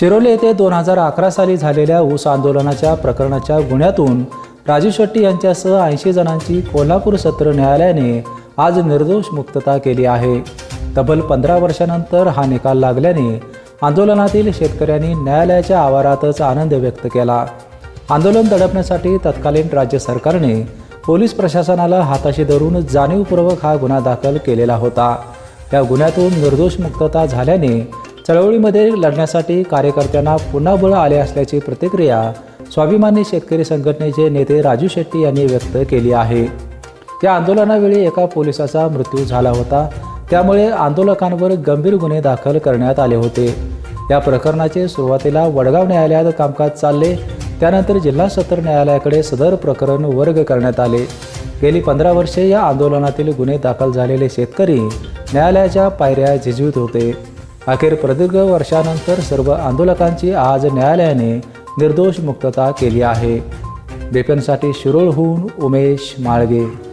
शिरोली येथे दोन हजार अकरा साली झालेल्या ऊस आंदोलनाच्या प्रकरणाच्या गुन्ह्यातून राजू शेट्टी यांच्यासह ऐंशी जणांची कोल्हापूर सत्र न्यायालयाने आज निर्दोष मुक्तता केली आहे. तब्बल पंधरा वर्षानंतर हा निकाल लागल्याने आंदोलनातील शेतकऱ्यांनी न्यायालयाच्या आवारातच आनंद व्यक्त केला. आंदोलन दडपण्यासाठी तत्कालीन राज्य सरकारने पोलीस प्रशासनाला हाताशी धरून जाणीवपूर्वक हा गुन्हा दाखल केलेला होता. या गुन्ह्यातून निर्दोष मुक्तता झाल्याने चळवळीमध्ये लढण्यासाठी कार्यकर्त्यांना पुन्हा बळ आले असल्याची प्रतिक्रिया स्वाभिमानी शेतकरी संघटनेचे नेते राजू शेट्टी यांनी व्यक्त केली आहे. या आंदोलनावेळी एका पोलिसाचा मृत्यू झाला होता. त्यामुळे आंदोलकांवर गंभीर गुन्हे दाखल करण्यात आले होते. या प्रकरणाचे सुरुवातीला वडगाव न्यायालयात कामकाज चालले. त्यानंतर जिल्हा सत्र न्यायालयाकडे सदर प्रकरण वर्ग करण्यात आले. गेली पंधरा वर्षे या आंदोलनातील गुन्हे दाखल झालेले शेतकरी न्यायालयाच्या पायऱ्या झिजवीत होते. अखेर प्रदीर्घ वर्षानंतर सर्व आंदोलकांची आज न्यायालयाने निर्दोष मुक्तता केली आहे. बेपनसाठी शिरोळहून उमेश माळगे.